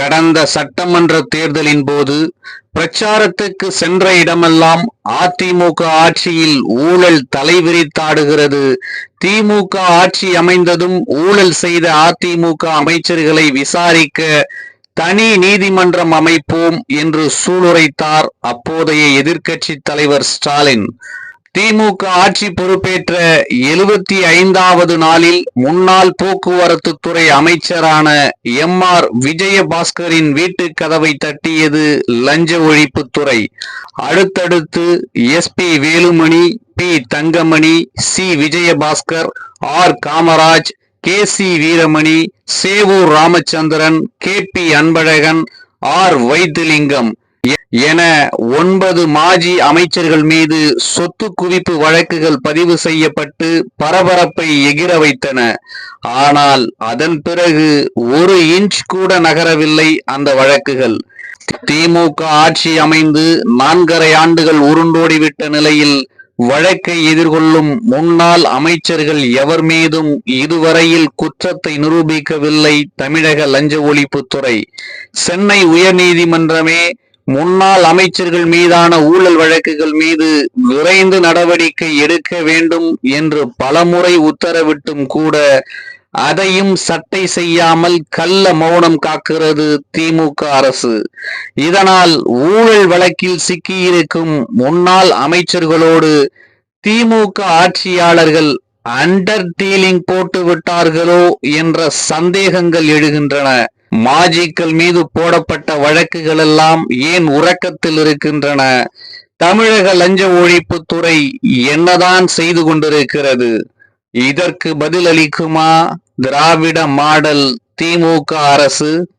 கடந்த சட்டமன்ற தேர்தலின் போது பிரச்சாரத்துக்கு சென்ற இடமெல்லாம் அதிமுக ஆட்சியில் ஊழல் தலைவிரித்தாடுகிறது. திமுக ஆட்சி அமைந்ததும் ஊழல் செய்த அதிமுக அமைச்சர்களை விசாரிக்க தனி நீதிமன்றம் அமைப்போம் என்று சூளுரைத்தார் அப்போதைய எதிர்க்கட்சி தலைவர் ஸ்டாலின். திமுக ஆட்சி பொறுப்பேற்ற எழுபத்தி ஐந்தாவது நாளில் முன்னாள் போக்குவரத்து துறை அமைச்சரான எம் ஆர் விஜயபாஸ்கரின் வீட்டு கதவை தட்டியது லஞ்ச ஒழிப்புத்துறை அடுத்தடுத்து SP Velumani P Thangamani C Vijayabaskar R Kamaraj K C Veeramani Sevur Ramachandran K P Anbazhagan R Vaithilingam. என ஒன்பது மாஜி அமைச்சர்கள் மீது சொத்து குவிப்பு வழக்குகள் பதிவு செய்யப்பட்டு பரபரப்பை எகிர வைத்தன. ஆனால் அதன் பிறகு ஒரு இன்ச் கூட நகரவில்லை அந்த வழக்குகள். திமுக ஆட்சி அமைந்து நான்கரை ஆண்டுகள் உருண்டோடிவிட்ட நிலையில் வழக்கை எதிர்கொள்ளும் முன்னாள் அமைச்சர்கள் எவர் மீதும் இதுவரையில் குற்றத்தை நிரூபிக்கவில்லை தமிழக லஞ்ச ஒழிப்புத்துறை. சென்னை உயர்நீதிமன்றமே முன்னாள் அமைச்சர்கள் மீதான ஊழல் வழக்குகள் மீது விரைந்து நடவடிக்கை எடுக்க வேண்டும் என்று பலமுறை உத்தரவிட்டும் கூட அதையும் சட்டை செய்யாமல் கள்ள மௌனம் காக்கிறது திமுக அரசு. இதனால் ஊழல் வழக்கில் சிக்கியிருக்கும் முன்னாள் அமைச்சர்களோடு திமுக ஆட்சியாளர்கள் அண்டர் டீலிங் போட்டு விட்டார்களோ என்ற சந்தேகங்கள் எழுகின்றன. மாஜிக்கள் மீது போடப்பட்ட வழக்குகள் எல்லாம் ஏன் உறக்கத்தில் இருக்கின்றன? தமிழக லஞ்ச ஒழிப்புத்துறை என்னதான் செய்து கொண்டிருக்கிறது? இதற்கு பதிலளிக்குமா? திராவிட மாடல் திமுக அரசு